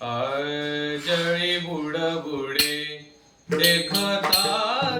जळी बुड बुडे देखता